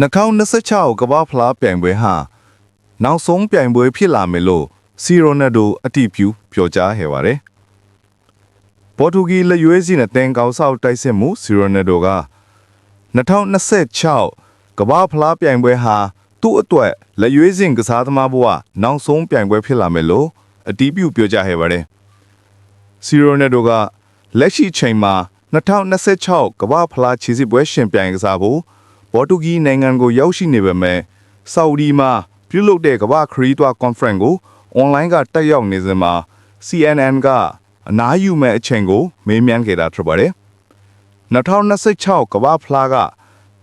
2026ကမ္ဘာဖလားပြိုင်ပွဲဟာနောက်ဆုံးပြိုင်ပွဲဖြစ်လာမယ်လို့စီရိုနယ်ဒိုအတိပြုပြောကြားခဲ့ပါတယ်။ပေါ်တူဂီလက်ရွေးစည်းနဲ့တင်ကောက်ဆောက်တိုက်စစ်မှုစီရိုနယ်ဒိုက2026ကမ္ဘာဖလားပြိုင်ပွဲဟာသူ့အတွက်လက်ရွေးစင်ကစားသမားဘဝနောက်ဆုံးပြိုင်ပွဲဖြစ်လာမယ်လို့အတိပြုပြောကြားခဲ့ပါတယ်။စီရိုနယ်ဒိုကလက်ရှိချိန်မှာ2026ကမ္ဘာဖလားခြေစစ်ပွဲရှင်ပြိုင်ကစားဖို့ ပေါ်တူဂီနိုင်ငံကိုရောက်ရှိနေပေမဲ့ဆော်ဒီမှာပြုလုပ်တဲ့ကမ္ဘာခရီးသွား conference ကိုအွန်လိုင်းကတက်ရောက်နေစဉ်မှာ CNN ကအနားယူမဲ့အချိန်ကိုမေးမြန်းခဲ့တာဖြစ်ပါတယ်။2026ကမ္ဘာဖလားက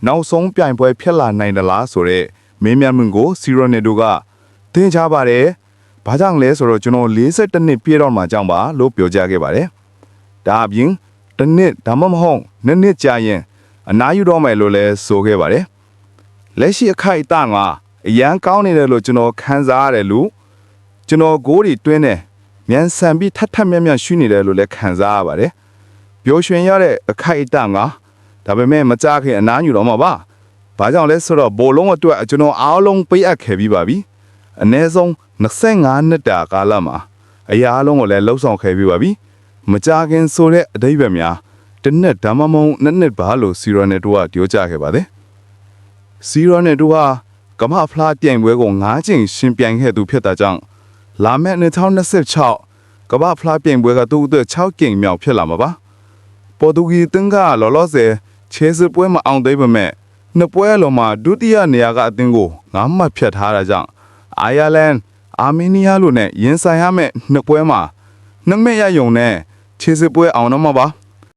နောက်ဆုံးပြိုင်ပွဲဖြစ်လာနိုင်သလားဆိုတဲ့မေးမြန်းမှုကိုစီရိုနယ်ဒိုကသင်ကြားပါတယ်။ဘာကြောင့်လဲဆိုတော့ကျွန်တော်42နှစ်ပြည့်တော့မှကြောင်းပါလို့ပြောကြားခဲ့ပါတယ်။ဒါအပြင်တစ်နှစ်ဒါမှမဟုတ်နှစ်နှစ်ကြာရင် အနားယူတော့မယ်လို့လည်းဆိုခဲ့ပါတယ်။လက်ရှိအခိုက်အတန့်ကအရန်ကောင်းနေတယ်လို့ကျွန်တော်ခံစားရတယ်လို့ကျွန်တော်ကိုယ်တွေတွင်းတယ်မြန်ဆန်ပြီးထပ်ထပ်မြတ်မြတ်ရှိနေတယ်လို့လည်းခံစားရပါတယ်။ပျော်ရွှင်ရတဲ့အခိုက်အတန့်ကဒါပေမဲ့မကြခင်အနားယူတော့မှာပါ။ဘာကြောင့်လဲဆိုတော့ဘိုလ်လုံးအတွက်ကျွန်တော်အားလုံးပေးအပ်ခဲ့ပြီးပါပြီ။အနည်းဆုံး25နှစ်တာကာလမှာအရာအလုံးကိုလည်းလှုပ်ဆောင်ခဲ့ပြီးပါပြီ။မကြခင်ဆိုတဲ့အတိတ်ပဲများ တစ်နှစ်ဒါမှမဟုတ်နှစ်နှစ်ပါလို့စီရိုနယ်တို့ကပြောကြခဲ့ပါတယ်။စီရိုနယ်တို့ဟာကမ္ဘာဖလားပြိုင်ပွဲကို၅ချိန်ရှင်ပြိုင်ခဲ့သူဖြစ်တာကြောင့်လာမယ့်2026ကမ္ဘာဖလားပြိုင်ပွဲကသူ့အတွက်6ကြိမ်မြောက်ဖြစ်လာမှာပါ။ပေါ်တူဂီတင်းကလောလောဆယ်ခြေစစ်ပွဲမအောင်သေးပေမဲ့နှစ်ပွဲလုံးမှာဒုတိယနေရာကအသင်းကိုငါးမှတ်ဖြတ်ထားတာကြောင့်အိုင်ယာလန်အာမေးနီးယားလိုနဲ့ရင်ဆိုင်ရမယ့်နှစ်ပွဲမှာနှစ်မဲ့ရယုံနဲ့ခြေစစ်ပွဲအောင်တော့မှာပါ။